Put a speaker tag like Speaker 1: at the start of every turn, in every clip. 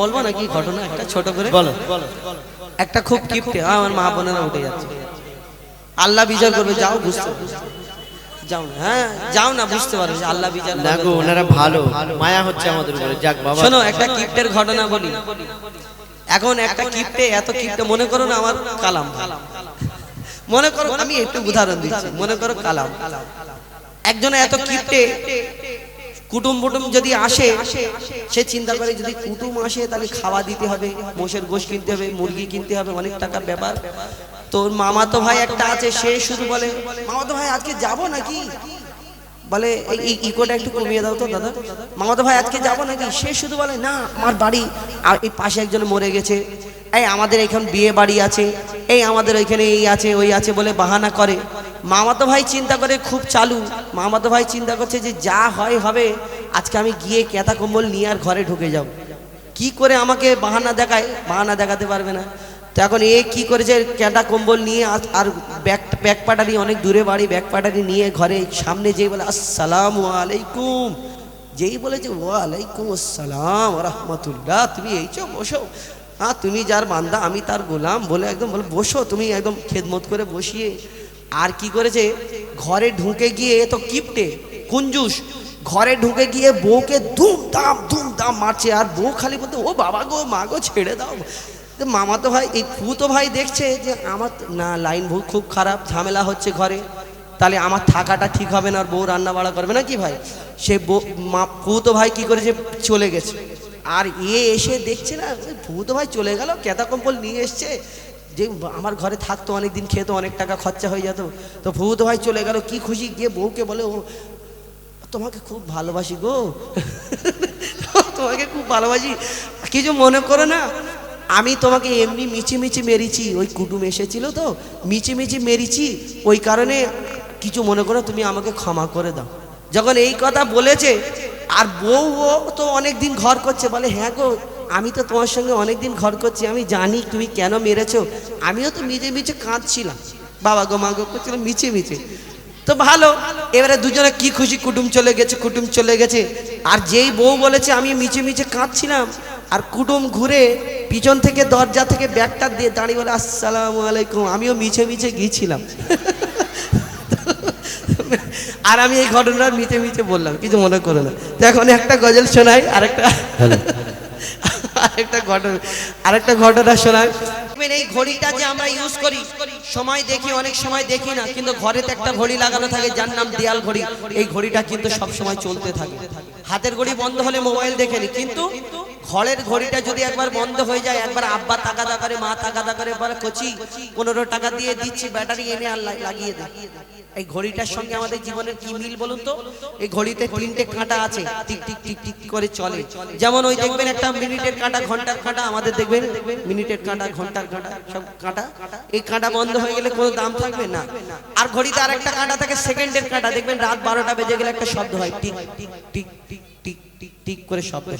Speaker 1: বলব নাকি ঘটনা? একটা ছোট করে?
Speaker 2: বলো।
Speaker 1: একটা খুব কিপটে আমার মা বোনেরা উঠে যাচ্ছে। আল্লাহ বিচার করবে যাও বুঝতে যাও না হ্যাঁ যাও না বুঝতে পারবে যে আল্লাহ বিচার
Speaker 2: না গো ওনারা ভালো। মায়া হচ্ছে আমাদের উপরে। যাক বাবা।
Speaker 1: শোনো একটা কিপ্টের ঘটনা বলি। এখন একটা কিপ্টে এত কিপ্টে মনে করো না আমার কালাম। মনে করো আমি একটু উদাহরণ দিচ্ছি। মনে করো কালাম। একজন এত কিপ্টে কুটুম বুটুম যদি আসে, সে চিন্তা করে যদি কুটুম আসে, তাহলে খাওয়া দিতে হবে, মোষের গোশ কিনতে হবে, মুরগি কিনতে হবে, অনেক টাকার ব্যাপার। তোর মামাতো ভাই একটা আছে, সে শুধু বলে, মামাতো ভাই, আজকে যাব নাকি? বলে, এই ইকোটা একটু কমিয়ে দাও তো, দাদা। মামাতো ভাই, আজকে যাব নাকি? সে শুধু বলে, না, আমার বাড়ি আর এই পাশে একজন মরে গেছে। এই আমাদের এখানে বিয়ে বাড়ি আছে, এই আমাদের ওইখানে এই আছে, ওই আছে বলে বাহানা করে। মামাতো ভাই চিন্তা করে খুব চালু। মামাতো ভাই চিন্তা করছে যে যা হয় হবে, আজকে আমি গিয়ে কেতা কম্বল নিয়ে আর ঘরে ঢুকে যাব। কি করে আমাকে বাহানা দেখায়? বাহানা দেখাতে পারবে না। তো এখন এ কি করেছে? ক্যাটা কম্বল নিয়ে আর ব্যাগ ব্যাগ পাটারি, অনেক দূরে বাড়ি, ব্যাগ পাটারি নিয়ে ঘরে সামনে যেই বলে, আসসালাম আলাইকুম। যেই বলেছে, ওয়ালাইকুম আসসালাম রহমতুল্লাহ। তুমি এই চো বসো। হ্যাঁ তুমি যার বান্দা, আমি তার গোলাম, বলে একদম বলে, বসো, তুমি একদম খেদমত করে বসিয়ে আর কি করেছে? ঘরে ঢুকে গিয়ে তো কিপটে, কুঞ্জুস, ঘরে ঢুকে গিয়ে বউকে ধুম দাম ধুম দাম মারছে। আর বউ খালি বলতে, ও বাবা গো, মা গো, ছেড়ে দাও। মামা তো ভাই, এই তো ভাই দেখছে যে আমার, না, লাইন ভূ খুব খারাপ, ঝামেলা হচ্ছে ঘরে। তাহলে আমার থাকাটা ঠিক হবে না, আর বউ রান্না বাড়া করবে না কি ভাই? সে বউ, মা ভাই কি করেছে? চলে গেছে। আর এ এসে দেখছে না তো ভাই চলে গেল কেতা কম্বল নিয়ে এসছে। যে আমার ঘরে থাকতো অনেক দিন খেতো অনেক টাকা, খরচা হয়ে যেত। তো ভূত ভাই চলে গেল, কি খুশি? গিয়ে বউকে বলে, ও, তোমাকে খুব ভালোবাসি গো। তোমাকে খুব ভালোবাসি। কিছু মনে করো না, আমি তোমাকে এমনি মিচি মিচি মেরেছি। ওই কুটুম এসেছিল তো মিচি মিচি মেরেছি। ওই কারণে কিছু মনে করো, তুমি আমাকে ক্ষমা করে দাও। যখন এই কথা বলেছে, আর বউ ও তো অনেক দিন ঘর করছে, বলে হ্যাঁ গো আমি তো তোমার সঙ্গে অনেক দিন ঘর করছি, আমি জানি তুমি কেন মেরেছো। আমিও তো মিচে মিচে কাঁদছিলাম। বাবা গো, মা গো, করছিলাম মিচে মিচে তো ভালো, এবারে দুজনে কি খুশি, কুটুম চলে গেছে, কুটুম চলে গেছে। আর যেই বউ বলেছে, আমি মিচে মিচে কাঁদছিলাম। আর কুটুম ঘুরে পিছন থেকে, দরজা থেকে ব্যাগটা দিয়ে দাঁড়িয়ে বলে, আসসালামু আলাইকুম। আমিও মিছে মিছে গিয়েছিলাম। আর আমি এই ঘটনাটা মিছে মিছে বললাম, কিছু মনে করো না। তো এখন একটা গজল শোনাই, আরেকটা। আরেকটা ঘটনা শোনায় এই ঘড়িটা যে আমরা ইউজ করি, সময় দেখি, অনেক সময় দেখি না, কিন্তু ঘরেতে একটা ঘড়ি লাগানো থাকে, যার নাম দেয়াল ঘড়ি। এই ঘড়িটা কিন্তু সব সময় চলতে থাকে। হাতের ঘড়ি বন্ধ হলে মোবাইল দেখেনি কিন্তু ঘরের ঘড়িটা যদি একবার বন্ধ হয়ে যায়, একবার আব্বা তাকাদা করে, মা তাকাদা করে, বলে, কচি, পনেরো টাকা দিয়ে দিচ্ছি, ব্যাটারি এনে আর লাগিয়ে দে। এই ঘড়িটার সঙ্গে আমাদের জীবনের কি মিল বলুন তো? এই ঘড়িতে তিনটে কাঁটা আছে, টিক টিক টিক টিক করে চলে। যেমন ওই দেখবেন একটা মিনিটের কাঁটা, ঘণ্টার কাঁটা, আমাদের দেখবেন, মিনিটের কাঁটা, ঘণ্টার কাঁটা, সব কাঁটা। এই কাঁটা বন্ধ হয়ে গেলে কোনো দাম থাকবে না। আর ঘড়িতে আর একটা কাঁটা থাকে, সেকেন্ডের কাঁটা। দেখবেন রাত বারোটা বেজে গেলে একটা শব্দ হয় টিক টিক টিক টিক টিক করে শব্দ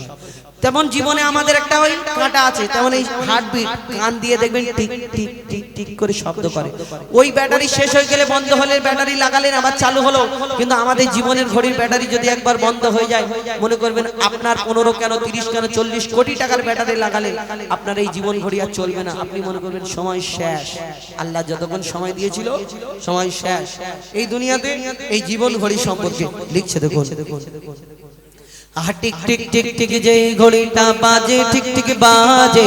Speaker 1: তেমন জীবনে আমাদের একটা ওই কাঁটা আছে, তেমন এই হার্টবিট কান দিয়ে দেখবেন টিক টিক টিক টিক করে শব্দ করে। ওই ব্যাটারি শেষ হয়ে গেলে বন্ধ হলে ব্যাটারি লাগালেন, আবার চালু হলো। কিন্তু আমাদের জীবনের ঘড়ির ব্যাটারি যদি একবার বন্ধ হয়ে যায়, মনে করবেন আপনার পনেরো কেন, তিরিশ কেন, চল্লিশ কোটি টাকার ব্যাটারি লাগালে আপনার এই জীবন ঘড়ি আর চলবে না। আপনি মনে করবেন সময় শেষ। আল্লাহ যতক্ষণ সময় দিয়েছিল, সময় শেষ। এই দুনিয়াতে এই জীবন ঘড়ি সম্পর্কে লিখছে দেখুন। আহ টিক টিক টিক টিক যে ঘড়িটা বাজে ঠিক ঠিক বাজে।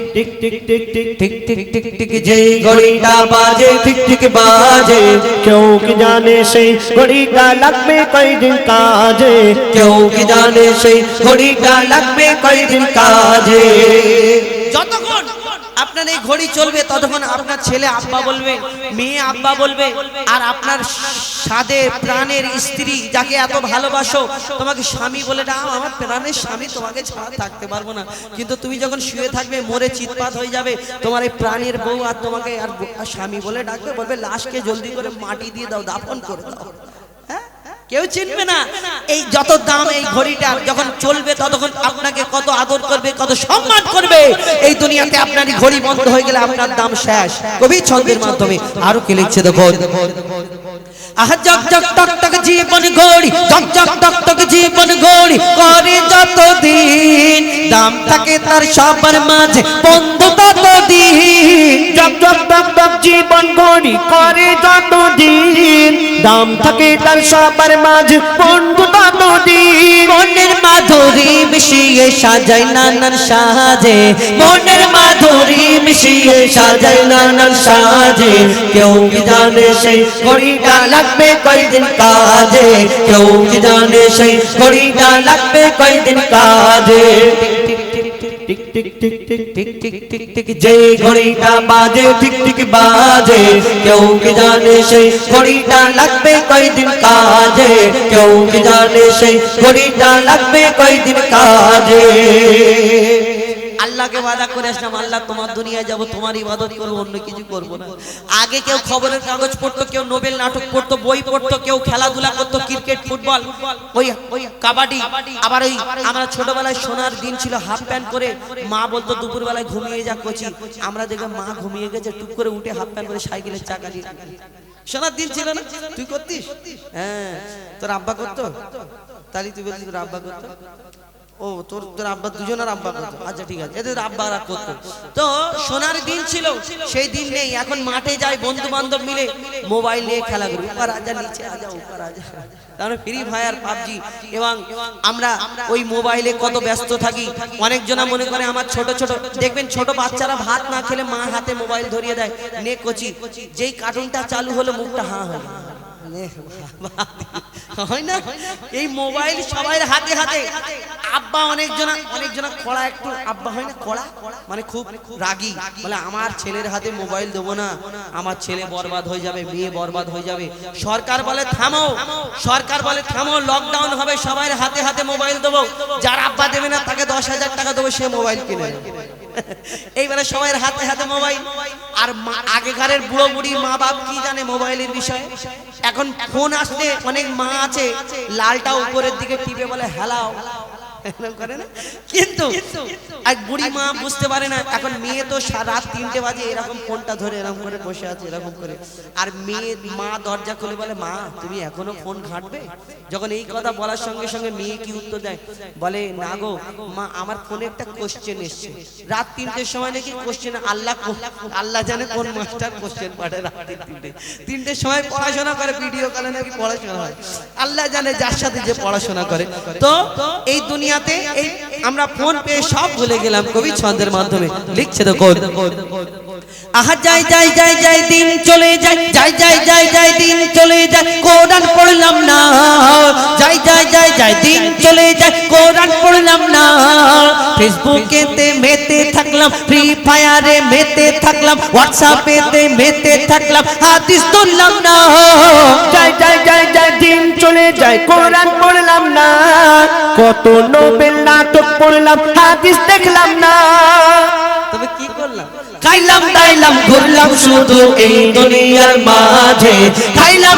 Speaker 1: টিক টিক টিক টিক টিক টিক টিক যে ঘড়িটা বাজে টিক টিক বাজে
Speaker 3: কেউ কি জানে সেই ঘড়িটা লাগবে কয়দিন কাজে
Speaker 1: কেউ কি জানে সেই ঘড়িটা লাগবে কয়দিন কাজে যতক্ষণ আপনার এই ঘড়ি চলবে ততক্ষণ আপনার ছেলে আব্বা বলবে মেয়ে আব্বা বলবে আর আপনার সাদে প্রাণের স্ত্রী যাকে এত ভালোবাসো তোমাকে স্বামী বলে ডাক আমার প্রাণের স্বামী তোমাকে ছাড়া থাকতে পারব না। কিন্তু তুমি যখন শুয়ে থাকবে মরে চিৎপাত হয়ে যাবে তোমার এই প্রাণের বউ আর তোমাকে আর স্বামী বলে ডাকবে বলবে লাশকে জলদি করে মাটি দিয়ে দাও দাফন করে দাও? কেউ চিনবে না। এই যত দাম এই ঘড়িটার যখন চলবে, ততক্ষণ আপনাকে কত আদর করবে, কত সম্মান করবে। এই দুনিয়াতে আপনার ঘড়ি বন্ধ হয়ে গেলে আপনার দাম শেষ। কবি ছন্দের মাধ্যমে আরও কি লিখছে দেখো। জক জক জীবন ঘড়ি, জক জক জীবন ঘড়ি, করে যত দিন দাম থাকে তার সবার মাঝে, বন্ধু তত দিন
Speaker 3: জপ জপ জপ জপ জীবন ঘড়ি, করে যত দাম থাকে তার সবার মাঝ।
Speaker 1: মনের মাধুরী মিশিয়ে সাজাই নানান সাজে। মনের মাধুরী মিশিয়ে সাজাই নানান সাজে। কেউ কি জানে সেই ঘড়িটা লাগবে কয়দিন কাজে? কেউ কি জানে সেই ঘড়িটা লাগবে কয়দিন কাজে?
Speaker 3: টিক টিক টিক টিক
Speaker 1: টিক টিক টিক টিক যে ঘড়িটা বাজে টিক টিক বাজে কেউ কি জানে সেই ঘড়িটা লাগবে কয়দিন কাজে কেউ কি জানে সেই ঘড়িটা লাগবে কয়দিন কাজে আল্লাহকে ওয়াদা করে আসলাম, আল্লাহ, তোমার দুনিয়ায় যাব, তোমার ইবাদত করব, অন্য কিছু করব না। আগে কেউ খবরের কাগজ পড়তো, কেউ নোবেল নাটক পড়তো, বই পড়তো, কেউ খেলাধুলা করতো, ক্রিকেট, ফুটবল, ওই ওই কাবাডি। আবার ওই আমরা ছোটবেলায় সোনার দিন ছিল, হাফ প্যান্ট করে মা বলতো দুপুর বেলায় ঘুমিয়ে যা কচি। আমরা দেখলাম মা ঘুমিয়ে গেছে, টুক করে উঠে হাফ প্যান্ট করে সাইকেলের চাকা দিয়ে সোনার দিন ছিল না? তুই করতিস? হ্যাঁ। তোর আব্বা করতো? তাহলে তুই বলছিস তোর আব্বা করতো? ও, তোর তোর আব্বা দুজনের আব্বা করতো আচ্ছা ঠিক আছে। এদের আব্বারা করতো তো সোনার দিন ছিল, সেই দিন নেই। এখন মাঠে যায় বন্ধু বান্ধব মিলে মোবাইল নিয়ে খেলা করি। আজা নিচে ফ্রি ফায়ার, পাবজি, এবং আমরা ওই মোবাইলে কত ব্যস্ত থাকি। অনেকজনা মনে করে আমার ছোট ছোট দেখবেন ছোট বাচ্চারা ভাত না খেলে মা হাতে মোবাইল ধরিয়ে দেয়। নে কচি। যেই কার্টুনটা চালু হলো, মুখটা হাঁ হয় হয় না? এই মোবাইল সবাই হাতে হাতে। আব্বা অনেকজনা অনেকজনা কড়া একটু আব্বা হয় না? কড়া? মানে খুব রাগী। বলে, আমার ছেলের হাতে মোবাইল দেবো না। আমার ছেলে বরবাদ হয়ে যাবে, মেয়ে বরবাদ হয়ে যাবে। সরকার বলে, থামো। সরকার বলে, থামো লকডাউন হবে সবাই হাতে হাতে মোবাইল দেবো। যার আব্বা দেবে না, তাকে দশ হাজার টাকা দেবো, সে মোবাইল কিনে। এইবারে সবাই হাতে হাতে মোবাইল আর আগেকারের বুড়ো বুড়ি মা বাপ কি জানে মোবাইলের বিষয়ে? এখন ফোন আসলে অনেক মা আছে, লালটা উপরের দিকে টিপে বলে হেলাও এরকম করে না? কিন্তু এক বুড়ি মা বুঝতে পারে না এখন মেয়ে তো রাত তিনটে বাজে এরকম ফোনটা ধরে এরকম করে বসে আছে এরকম করে। আর মেয়ে মা দরজা খুলে বলে মা তুমি এখনও ফোন ঘাঁটবে? যখন এই কথা বলার সঙ্গে সঙ্গে মেয়ে কি উত্তর দেয়? বলে না গো মা আমার ফোনে একটা কোশ্চেন এসছে। রাত তিনটের সময় নাকি কোশ্চেন আল্লাহ আল্লাহ জানে কোন মাস্টার কোশ্চেন পাঠে রাত তিনটে। তিনটের সময় পড়াশোনা করে ভিডিও কলে নাকি পড়াশোনা হয়। আল্লাহ জানে যার সাথে যে পড়াশোনা করে। তো এই দুনিয়াতে আমরা ফোন পেয়ে সব ভুলে গেলাম কবি ছন্দের মাধ্যমে। লিখছে তো কোন আহা যাই যাই যাই যাই দিন চলে যায় যাই যাই যাই যাই দিন চলে যায় কোরআন পড়লাম না যাই যাই যাই যাই দিন চলে যায় কোরআন পড়লাম না ফেসবুকেতে মেতে থাকলাম ফ্রি ফায়ারে মেতে থাকলাম হোয়াটসঅ্যাপেতে মেতে থাকলাম হাদিস তুললাম না
Speaker 3: যাই যাই যাই যাই দিন চলে যায় কোরআন পড়লাম না কত নোবেল নাটক পড়লাম হাদিস দেখলাম না
Speaker 1: তবে কি খাইলাম দাইলাম ঘুরলাম শুধু এই দুনিয়ার মাঝে। খাইলাম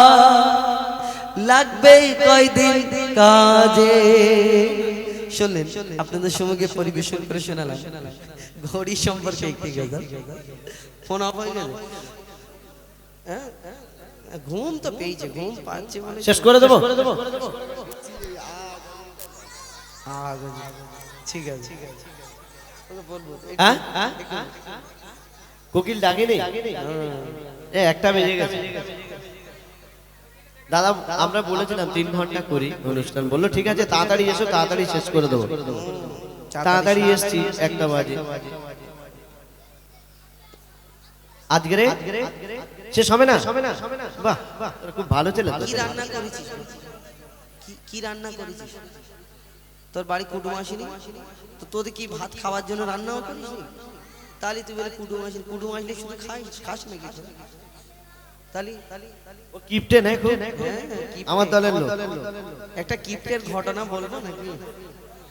Speaker 1: লাগবে কয়দিন কাজে। শুনলেন আপনাদের সমুখে পরিবেশন করে শোনালাম। ঘড়ি সম্পর্কে একটি গজল। ফোন অফ হয়ে গেল। হ্যাঁ? ঘুম তো পেয়েছে ঘুম পাচ্ছে
Speaker 3: শেষ করে দেবো?
Speaker 1: ঠিক আছে। বলব
Speaker 2: হ্যাঁ কোকিল ডাকেনি? এ একটা বেজে গেছে। দাদা, আমরা বলেছিলাম তিন ঘণ্টা করি অনুষ্ঠান। বলল, ঠিক আছে, তাড়াতাড়ি এসো, তাড়াতাড়ি শেষ করে দেবো। তাড়াতাড়ি এসছি, একটা বাজে। আজকে শেষ হবে না? বাহ বাহ খুব ভালো ছেলে।
Speaker 1: কি রান্না করেছিস? কি রান্না করেছিস? তোর বাড়ি কুটুম আসেনি তো তোদের কি ভাত খাওয়ার জন্য রান্নাও করিস তাহলে তুই বলে কুটুম আসেনি কুটুম আসলে শুধু খাই, খাস নাকি
Speaker 2: ও কিপটে নেই
Speaker 1: হ্যাঁ,
Speaker 2: আমার দলের লোক।
Speaker 1: একটা কিপ্টের ঘটনা বলব নাকি?